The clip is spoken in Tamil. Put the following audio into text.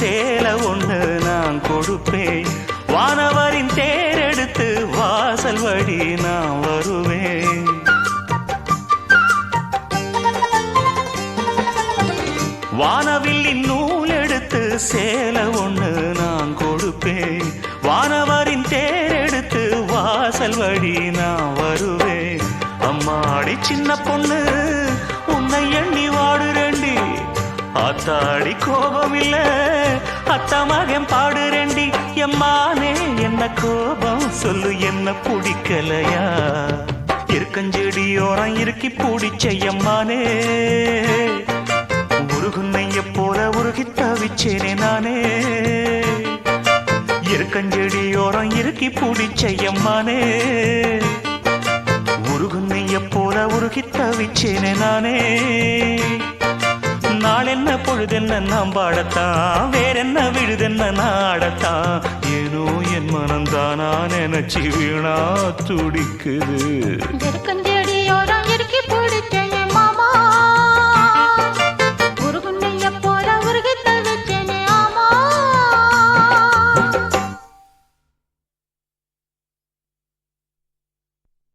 சேல ஒன்று நான் கொடுப்பேன். வானவரின் தேரெடுத்து வாசல் வழி நான் வருவேன். வானவில்லின் நூல் எடுத்து சேல ஒன்று நான் கொடுப்பேன். வானவரின் தேரெடுத்து வாசல் வழி நான் வருவேன். அம்மாடி சின்ன பொண்ணு உன்னை எண்ணி ஆத்தாடி கோபம் இல்ல அத்தா மகன் பாடுறேண்டி. எம்மானே என்ன கோபம்? சொல்லு என்ன பிடிக்கலையா? இருக்கஞ்செடியோரம் இருக்கி பிடிச்ச எம்மானே. உருகுன்னைய போல உருகி தவிச்சேனே நானே. இருக்கஞ்செடியோரம் இருக்கி பிடிச்ச எம்மானே. உருகுன்னைய போல உருகி தவிச்சேனே நானே. பொழுதென்ன நாம் பாடத்தான் வேறென்ன விழுதென்ன நாடத்தான். ஏனோ என் மனம்தானா நினைச்சு வீணா துடிக்குது.